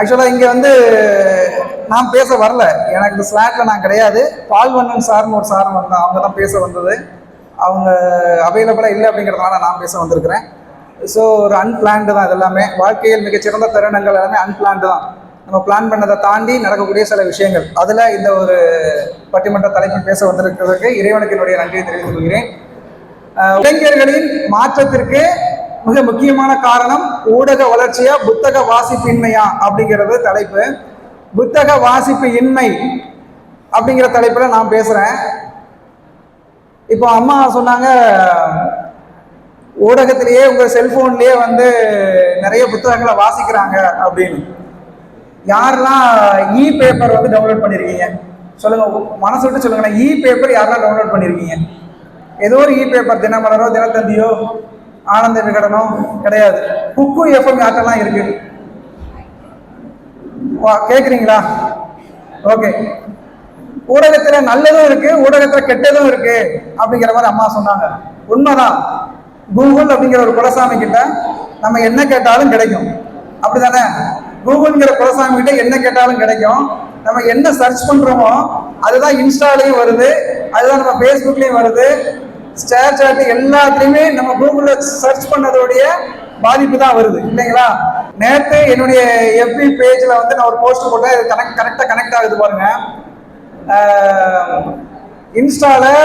ஆக்சுவலாக இங்கே வந்து நான் பேச வரல. எனக்கு இந்த ஸ்லாட்டில் நான் கிடையாது. பால்வண்ணன் சார்னு ஒரு சார் வந்தேன் அவங்க தான் பேச வந்தது. அவங்க அவைலபிளாக இல்லை அப்படிங்கிறதுனால நான் பேச வந்திருக்கிறேன். ஸோ ஒரு அன்பிளான்டு தான் இது எல்லாமே வாழ்க்கையில் மிகச்சிறந்த தருணங்கள் எல்லாமே அன்பிளான்டு தான். நம்ம பிளான் பண்ணதை தாண்டி நடக்கக்கூடிய சில விஷயங்கள். அதில் இந்த ஒரு பட்டிமன்ற தலைப்பில் பேச வந்திருக்கிறதுக்கு இறைவனுக்கு என்னுடைய நன்றியை தெரிவித்துக் கொள்கிறேன். இளைஞர்களின் மாற்றத்திற்கு மிக முக்கியமான காரணம் ஊடக வளர்ச்சியா புத்தக வாசிப்பின்மையா அப்படிங்கிறது தலைப்பு. புத்தக வாசிப்பு இன்மை அப்படிங்கிற தலைப்புல நான் பேசுறேன். இப்போ அம்மா சொன்னாங்க ஊடகத்திலேயே உங்க செல்போன்லயே வந்து நிறைய புத்தகங்களை வாசிக்கிறாங்க அப்படின்னு. யாரெல்லாம் இ பேப்பர் வந்து டவுன்லோட் பண்ணிருக்கீங்க? சொல்லுங்க மனசு விட்டு சொல்லுங்க இ பேப்பர் யாரெல்லாம் டவுன்லோட் பண்ணிருக்கீங்க? ஏதோ ஒரு இ பேப்பர் தினமலரோ தினத்தந்தியோ ஆனந்த விகடனம் கிடையாது. குக்கு எஃப்எம் யார்ட்டெல்லாம் இருக்கு. வா கேக்குறீங்களா? ஓகே. ஊடகத்தில் நல்லதும் இருக்கு ஊடகத்தில் கெட்டதும் இருக்கு அப்படிங்கிற மாதிரி அம்மா சொன்னாங்க. உண்மைதான். கூகுள் அப்படிங்கிற ஒரு குலசாமி கிட்ட நம்ம என்ன கேட்டாலும் கிடைக்கும். அப்படிதானே கூகுள்ங்கிற குலசாமி கிட்ட என்ன கேட்டாலும் கிடைக்கும். நம்ம என்ன சர்ச் பண்றோமோ அதுதான் இன்ஸ்டாலையும் வருது அதுதான் நம்ம ஃபேஸ்புக்லயும் வருது ஸ்டேர் சாட் எல்லாத்துலேயுமே நம்ம கூகுளில் சர்ச் பண்ணதோடைய பாதிப்பு தான் வருது இல்லைங்களா? நேற்று என்னுடைய எஃபி பேஜில் வந்து நான் ஒரு போஸ்ட் போட்டேன். கனெக்ட் கரெக்டா கனெக்ட் ஆகுது பாருங்க. இன்ஸ்டாவில்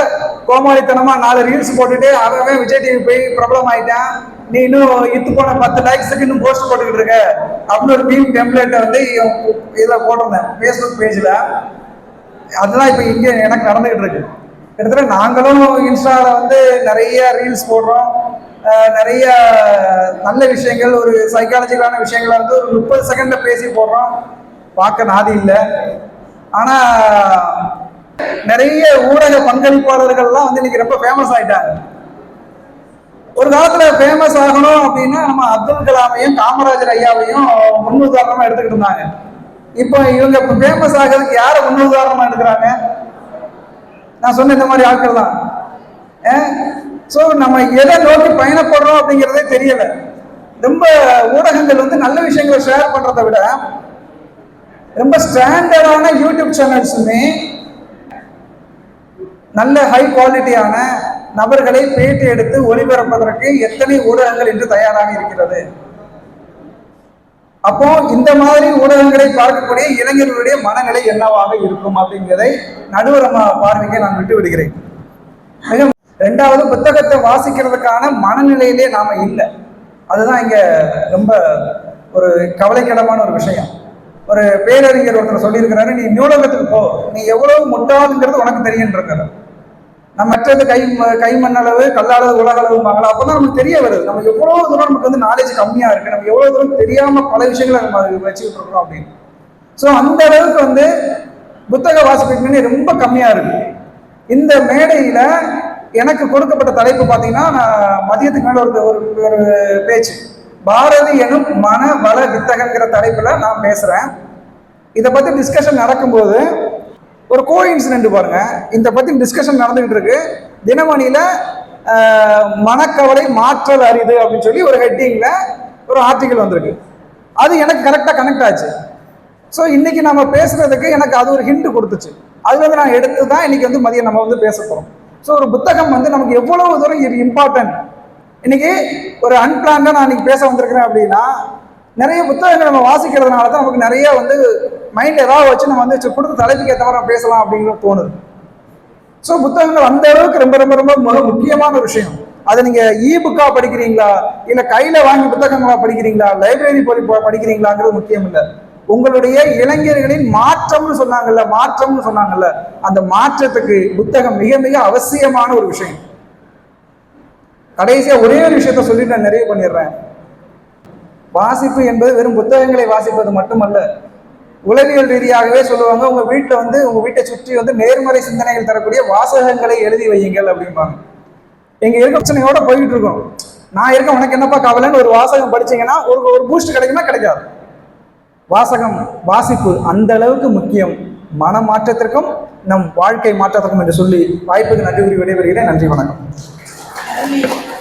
கோமாளித்தனமாக நாலு ரீல்ஸ் போட்டுட்டு அவன் விஜய் டிவி போய் ப்ராப்ளம் ஆகிட்டேன் நீ இன்னும் இத்து போன பத்து லைக்ஸுக்கு இன்னும் போஸ்ட் போட்டுக்கிட்டு இருக்க. அப்படின்னு ஒரு மீம் டெம்ப்ளேட்டை வந்து இதில் போட்டிருந்தேன் ஃபேஸ்புக் பேஜில் அதுதான் இப்போ இங்கே எனக்கு நடந்துகிட்டு இருக்கு. கிட்டத்தட்ட நாங்களும் இன்ஸ்டாவில் வந்து நிறைய ரீல்ஸ் போடுறோம். நிறைய நல்ல விஷயங்கள் ஒரு சைக்காலஜிக்கலான விஷயங்களை வந்து ஒரு முப்பது செகண்டில் பேசி போடுறோம். பார்க்க நாதி இல்லை. ஆனால் நிறைய ஊடக பங்களிப்பாளர்கள்லாம் வந்து இன்னைக்கு ரொம்ப ஃபேமஸ் ஆயிட்டாங்க. ஒரு காலத்துல ஃபேமஸ் ஆகணும் அப்படின்னா நம்ம அப்துல் கலாமையும் காமராஜர் ஐயாவையும் முன்னுதாரணமா எடுத்துக்கிட்டு இருந்தாங்க. இப்போ இவங்க இப்போ ஃபேமஸ் ஆகிறதுக்கு யாரை முன்னுதாரணமா எடுக்கிறாங்க? நான் சொன்ன இந்த மாதிரி ஆட்கள் தான். ஸோ நம்ம எதை நோக்கி பயணப்படுறோம் அப்படிங்கிறதே தெரியலை. ரொம்ப ஊடகங்கள் வந்து நல்ல விஷயங்களை ஷேர் பண்ணுறத விட ரொம்ப ஸ்டாண்டர்டான யூடியூப் சேனல்ஸுமே நல்ல ஹை குவாலிட்டியான நபர்களை பேட்டி எடுத்து ஒளிபரப்பதற்கு எத்தனை ஊடகங்கள் இன்று தயாராக இருக்கிறது? அப்போ இந்த மாதிரி ஊடகங்களை பார்க்கக்கூடிய இளைஞர்களுடைய மனநிலை என்னவாக இருக்கும் அப்படிங்கிறதை நடுவரமா பார்வைக்கு நான் விட்டு விடுகிறேன். ரெண்டாவது புத்தகத்தை வாசிக்கிறதுக்கான மனநிலையிலே நாம இல்லை. அதுதான் இங்க ரொம்ப ஒரு கவலைக்கிடமான ஒரு விஷயம். ஒரு பேரறிஞர் ஒருத்தர் சொல்லியிருக்கிறாரு நீ நூலகத்துக்கு போ. நீ எவ்வளவு முட்டாளுங்கிறது உனக்கு தெரியுன்றது நம்ம மற்றது கை கை மண்ணளவு கல்லாளவு உலகளவு அப்போ தான் நமக்கு தெரிய வருது. நம்ம எவ்வளோ தூரம் நமக்கு வந்து நாலேஜ் கம்மியாக இருக்கு நம்ம எவ்வளோ தூரம் தெரியாமல் பல விஷயங்களை நம்ம வச்சுக்கிட்டு இருக்கோம் அப்படின்னு. ஸோ அந்த அளவுக்கு வந்து புத்தக வாசிப்பு ரொம்ப கம்மியாக இருக்கு. இந்த மேடையில் எனக்கு கொடுக்கப்பட்ட தலைப்பு பார்த்தீங்கன்னா நான் மதியத்துக்கு மேலே ஒரு ஒரு ஒரு பேச்சு. பாரதி எனும் மன வள வித்தகங்கிற தலைப்பில் நான் பேசுகிறேன் இதை பற்றி டிஸ்கஷன் நடக்கும்போது ஒரு கோ இன்சிடென்ட் பாருங்க. இந்த பத்தி டிஸ்கஷன் நடந்துகிட்டு இருக்கு. தினமணியில மனக்கவலை மாற்றல் அரிது அப்படின்னு சொல்லி ஒரு ஹெட்டிங்ல ஒரு ஆர்டிக்கல் வந்திருக்கு. அது எனக்கு கரெக்டா கனெக்ட் ஆச்சு. ஸோ இன்னைக்கு நம்ம பேசுறதுக்கு எனக்கு அது ஒரு ஹிண்ட் கொடுத்துச்சு. அது வந்து நான் எடுத்து தான் இன்னைக்கு வந்து மதியம் நம்ம வந்து பேச போறோம். ஸோ ஒரு புத்தகம் வந்து நமக்கு எவ்வளவு தூரம் இது இம்பார்ட்டன்ட் இன்னைக்கு ஒரு அன்பிளான்டா நான் இன்னைக்கு பேச வந்திருக்கிறேன் அப்படின்னா நிறைய புத்தகங்கள் நம்ம வாசிக்கிறதுனால தான் நமக்கு நிறைய வந்து மைண்ட் ஏதாவது வச்சு நம்ம வந்து கொடுத்த தலைப்புக்கு ஏற்ற மாதிரி பேசலாம் அப்படிங்கிறது தோணுது. ஸோ புத்தகங்கள் அந்த அளவுக்கு ரொம்ப ரொம்ப ரொம்ப மிக முக்கியமான ஒரு விஷயம். அதை நீங்கள் இ புக்காக படிக்கிறீங்களா? இல்லை கையில் வாங்கி புத்தகங்களா படிக்கிறீங்களா? லைப்ரரி போய் படிக்கிறீங்களாங்கிறது முக்கியம் இல்லை. உங்களுடைய இளைஞர்களின் மாற்றம்னு சொன்னாங்கல்ல மாற்றம்னு சொன்னாங்கல்ல அந்த மாற்றத்துக்கு புத்தகம் மிக மிக அவசியமான ஒரு விஷயம். கடைசியாக ஒரே ஒரு விஷயத்த சொல்லிட்டு நான் நிறைவு பண்ணிடுறேன். வாசிப்பு என்பது வெறும் புத்தகங்களை வாசிப்பது மட்டுமல்ல உளவியல் ரீதியாகவே சொல்லுவாங்க. உங்க வீட்டில் வந்து உங்க வீட்டை சுற்றி வந்து நேர்மறை சிந்தனைகள் தரக்கூடிய வாசகங்களை எழுதி வையுங்கள் அப்படிம்பாங்க. எங்க இருக்க பிரச்சனையோட போயிட்டு இருக்கோம். நான் இருக்க உனக்கு என்னப்பா கவலைன்னு ஒரு வாசகம் படிச்சீங்கன்னா ஒரு ஒரு பூஸ்ட் கிடைக்குமா? கிடைக்காது. வாசகம் வாசிப்பு அந்த அளவுக்கு முக்கியம். மன மாற்றத்திற்கும் நம் வாழ்க்கை மாற்றத்திற்கும் என்று சொல்லி வாய்ப்புக்கு நன்றி கூறி விடைபெறுகிறேன். நன்றி வணக்கம்.